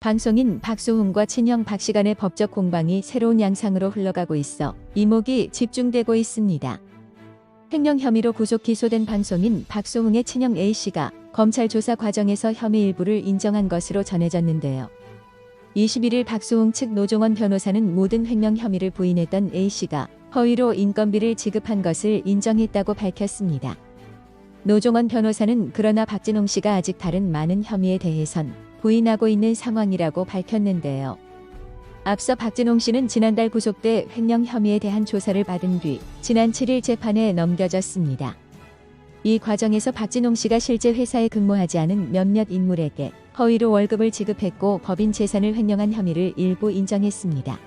방송인 박수홍과 친형 박씨 간의 법적 공방이 새로운 양상으로 흘러가고 있어 이목이 집중되고 있습니다. 횡령 혐의로 구속 기소된 방송인 박수홍의 친형 A씨가 검찰 조사 과정에서 혐의 일부를 인정한 것으로 전해졌는데요. 21일 박수홍 측 노종원 변호사는 모든 횡령 혐의를 부인했던 A씨가 허위로 인건비를 지급한 것을 인정했다고 밝혔습니다. 노종원 변호사는 그러나 박진홍 씨가 아직 다른 많은 혐의에 대해선 부인하고 있는 상황이라고 밝혔는데요. 앞서 박진홍 씨는 지난달 구속돼 횡령 혐의에 대한 조사를 받은 뒤 지난 7일 재판에 넘겨졌습니다. 이 과정에서 박진홍 씨가 실제 회사에 근무하지 않은 몇몇 인물에게 허위로 월급을 지급했고 법인 재산을 횡령한 혐의를 일부 인정했습니다.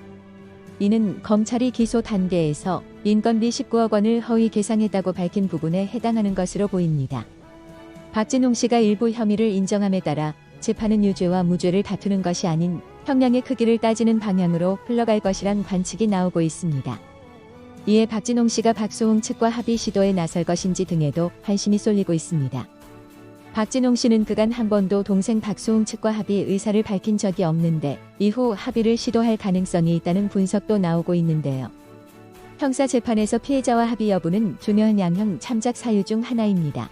이는 검찰이 기소 단계에서 인건비 19억 원을 허위 계상했다고 밝힌 부분에 해당하는 것으로 보입니다. 박진홍 씨가 일부 혐의를 인정함에 따라 재판은 유죄와 무죄를 다투는 것이 아닌 형량의 크기를 따지는 방향으로 흘러갈 것이란 관측이 나오고 있습니다. 이에 박진홍 씨가 박수홍 측과 합의 시도에 나설 것인지 등에도 관심이 쏠리고 있습니다. 박진홍 씨는 그간 한 번도 동생 박수홍 측과 합의 의사를 밝힌 적이 없는데 이후 합의를 시도할 가능성이 있다는 분석도 나오고 있는데요. 형사 재판에서 피해자와 합의 여부는 중요한 양형 참작 사유 중 하나입니다.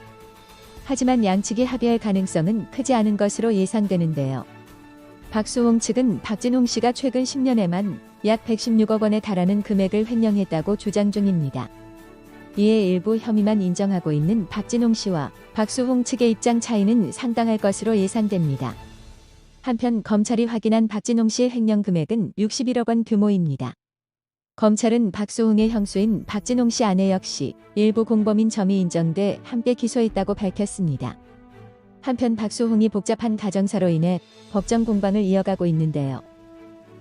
하지만 양측이 합의할 가능성은 크지 않은 것으로 예상되는데요. 박수홍 측은 박진홍 씨가 최근 10년에만 약 116억 원에 달하는 금액을 횡령했다고 주장 중입니다. 이에 일부 혐의만 인정하고 있는 박진홍 씨와 박수홍 측의 입장 차이는 상당할 것으로 예상됩니다. 한편 검찰이 확인한 박진홍 씨의 횡령 금액은 61억 원 규모입니다. 검찰은 박수홍의 형수인 박진홍 씨 아내 역시 일부 공범인 점이 인정돼 함께 기소했다고 밝혔습니다. 한편 박수홍이 복잡한 가정사로 인해 법정 공방을 이어가고 있는데요.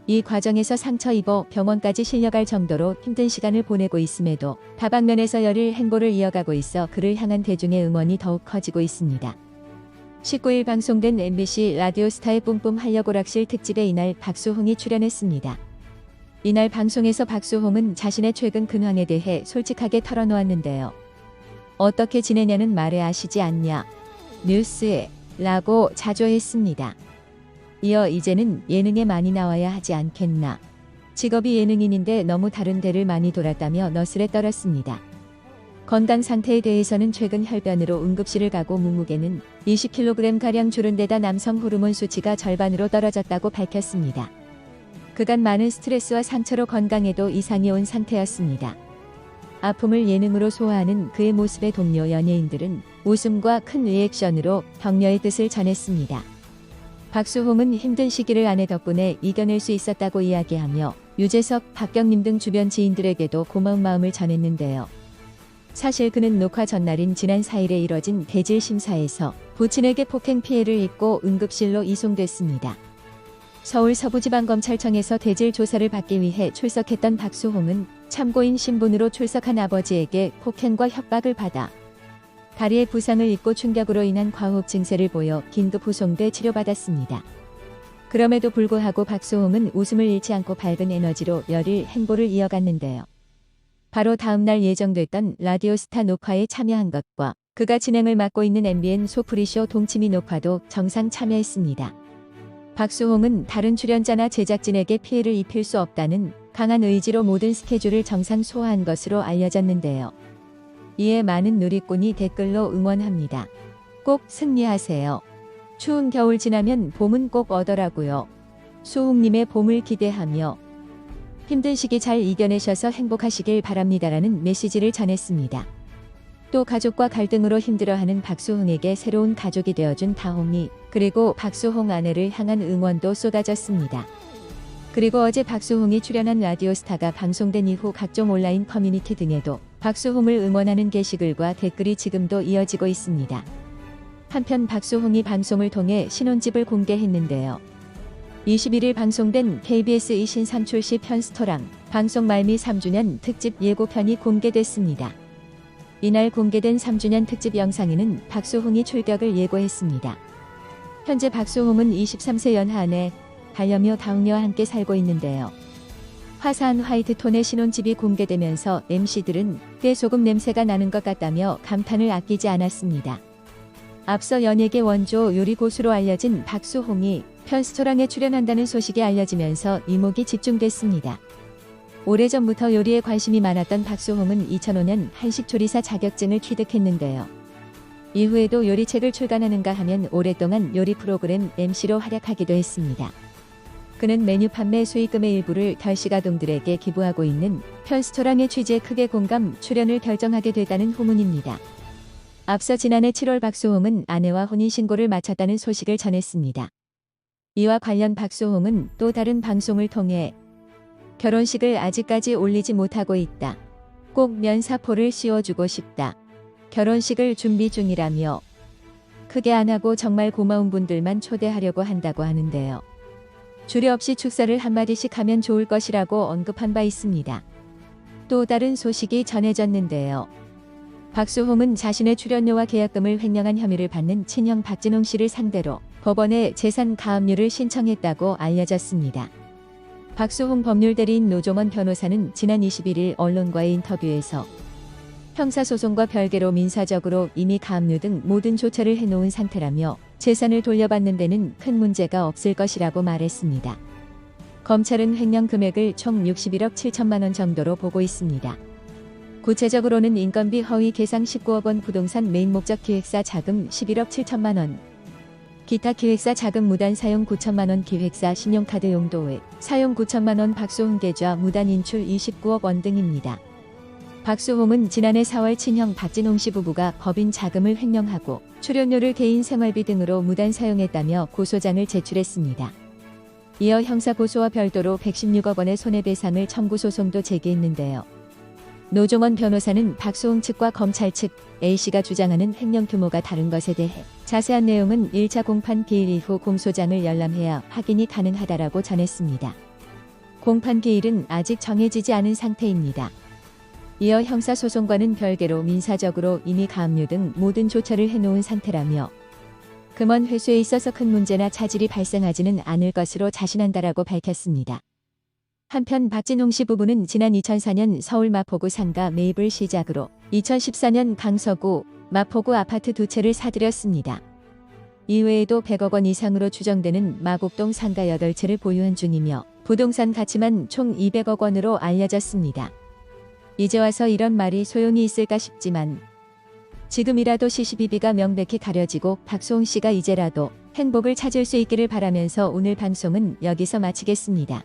이 과정에서 상처 입어 병원까지 실려갈 정도로 힘든 시간을 보내고 있음에도 다방면에서 열일 행보를 이어가고 있어 그를 향한 대중의 응원이 더욱 커지고 있습니다. 19일 방송된 MBC 라디오스타의 뿜뿜 한려고락실 특집에 이날 박수홍이 출연했습니다. 이날 방송에서 박수홍은 자신의 최근 근황에 대해 솔직하게 털어놓았는데요. 어떻게 지내냐는 말에 아시지 않냐. 뉴스에 라고 자조했습니다. 이어 이제는 예능에 많이 나와야 하지 않겠나. 직업이 예능인인데 너무 다른 데를 많이 돌았다며 너스레 떨었습니다. 건강 상태에 대해서는 최근 혈변으로 응급실을 가고 몸무게는 20kg가량 줄은 데다 남성 호르몬 수치가 절반으로 떨어졌다고 밝혔습니다. 그간 많은 스트레스와 상처로 건강에도 이상이 온 상태였습니다. 아픔을 예능으로 소화하는 그의 모습에 동료 연예인들은 웃음과 큰 리액션으로 격려의 뜻을 전했습니다. 박수홍은 힘든 시기를 아내 덕분에 이겨낼 수 있었다고 이야기하며 유재석, 박경림 등 주변 지인들에게도 고마운 마음을 전했는데요. 사실 그는 녹화 전날인 지난 4일에 이뤄진 대질 심사에서 부친에게 폭행 피해를 입고 응급실로 이송됐습니다. 서울 서부지방검찰청에서 대질 조사를 받기 위해 출석했던 박수홍은 참고인 신분으로 출석한 아버지에게 폭행과 협박을 받아 다리에 부상을 입고 충격으로 인한 과호흡 증세를 보여 긴급 후송돼 치료받았습니다. 그럼에도 불구하고 박수홍은 웃음을 잃지 않고 밝은 에너지로 열일 행보를 이어갔는데요. 바로 다음날 예정됐던 라디오스타 녹화에 참여한 것과 그가 진행을 맡고 있는 MBN 소프리쇼 동치미 녹화도 정상 참여했습니다. 박수홍은 다른 출연자나 제작진에게 피해를 입힐 수 없다는 강한 의지로 모든 스케줄을 정상 소화한 것으로 알려졌는데요. 이에 많은 누리꾼이 댓글로 응원합니다. 꼭 승리하세요. 추운 겨울 지나면 봄은 꼭 오더라고요. 수홍님의 봄을 기대하며 힘든 시기 잘 이겨내셔서 행복하시길 바랍니다라는 메시지를 전했습니다. 또 가족과 갈등으로 힘들어하는 박수홍에게 새로운 가족이 되어준 다홍이 그리고 박수홍 아내를 향한 응원도 쏟아졌습니다. 그리고 어제 박수홍이 출연한 라디오스타가 방송된 이후 각종 온라인 커뮤니티 등에도 박수홍을 응원하는 게시글과 댓글이 지금도 이어지고 있습니다. 한편 박수홍이 방송을 통해 신혼집을 공개했는데요. 21일 방송된 KBS 이신 삼출시 편스토랑 방송 말미 3주년 특집 예고편이 공개됐습니다. 이날 공개된 3주년 특집 영상에는 박수홍이 출격을 예고했습니다. 현재 박수홍은 23세 연하안에 반려묘 다웅녀와 함께 살고 있는데요. 화사한 화이트톤의 신혼집이 공개되면서 MC들은 꽤 소금 냄새가 나는 것 같다며 감탄을 아끼지 않았습니다. 앞서 연예계 원조 요리 고수로 알려진 박수홍이 편스토랑에 출연한다는 소식이 알려지면서 이목이 집중됐습니다. 오래전부터 요리에 관심이 많았던 박수홍은 2005년 한식조리사 자격증을 취득했는데요. 이후에도 요리책을 출간하는가 하면 오랫동안 요리 프로그램 MC로 활약하기도 했습니다. 그는 메뉴 판매 수익금의 일부를 덜시가동들에게 기부하고 있는 편스토랑의 취지에 크게 공감 출연을 결정하게 됐다는 후문입니다. 앞서 지난해 7월 박수홍은 아내와 혼인신고를 마쳤다는 소식을 전했습니다. 이와 관련 박수홍은 또 다른 방송을 통해 결혼식을 아직까지 올리지 못하고 있다. 꼭 면사포를 씌워주고 싶다. 결혼식을 준비 중이라며 크게 안 하고 정말 고마운 분들만 초대하려고 한다고 하는데요. 주례 없이 축사를 한마디씩 하면 좋을 것이라고 언급한 바 있습니다. 또 다른 소식이 전해졌는데요. 박수홍은 자신의 출연료와 계약금을 횡령한 혐의를 받는 친형 박진홍 씨를 상대로 법원에 재산 가압류를 신청했다고 알려졌습니다. 박수홍 법률대리인 노종원 변호사는 지난 21일 언론과의 인터뷰에서 형사소송과 별개로 민사적으로 이미 가압류 등 모든 조처를 해놓은 상태라며 재산을 돌려받는 데는 큰 문제가 없을 것이라고 말했습니다. 검찰은 횡령 금액을 총 61억 7천만 원 정도로 보고 있습니다. 구체적으로는 인건비 허위 계상 19억 원 부동산 메인 목적 기획사 자금 11억 7천만 원, 기타 기획사 자금 무단 사용 9천만 원 기획사 신용카드 용도 외 사용 9천만 원 박수홍 계좌 무단 인출 29억 원 등입니다. 박수홍은 지난해 4월 친형 박진홍 씨 부부가 법인 자금을 횡령하고 출연료를 개인 생활비 등으로 무단 사용했다며 고소장을 제출했습니다. 이어 형사 고소와 별도로 116억 원의 손해배상을 청구 소송도 제기했는데요. 노종원 변호사는 박수홍 측과 검찰 측 A씨가 주장하는 횡령 규모가 다른 것에 대해 자세한 내용은 1차 공판 기일 이후 공소장을 열람해야 확인이 가능하다라고 전했습니다. 공판 기일은 아직 정해지지 않은 상태입니다. 이어 형사소송과는 별개로 민사적으로 이미 가압류 등 모든 조처를 해놓은 상태라며 금원 회수에 있어서 큰 문제나 차질이 발생하지는 않을 것으로 자신한다라고 밝혔습니다. 한편 박진홍 씨 부부는 지난 2004년 서울 마포구 상가 매입을 시작으로 2014년 강서구 마포구 아파트 두 채를 사들였습니다. 이외에도 100억 원 이상으로 추정되는 마곡동 상가 8채를 보유한 중이며 부동산 가치만 총 200억 원으로 알려졌습니다. 이제 와서 이런 말이 소용이 있을까 싶지만 지금이라도 시시비비가 명백히 가려지고 박수홍 씨가 이제라도 행복을 찾을 수 있기를 바라면서 오늘 방송은 여기서 마치겠습니다.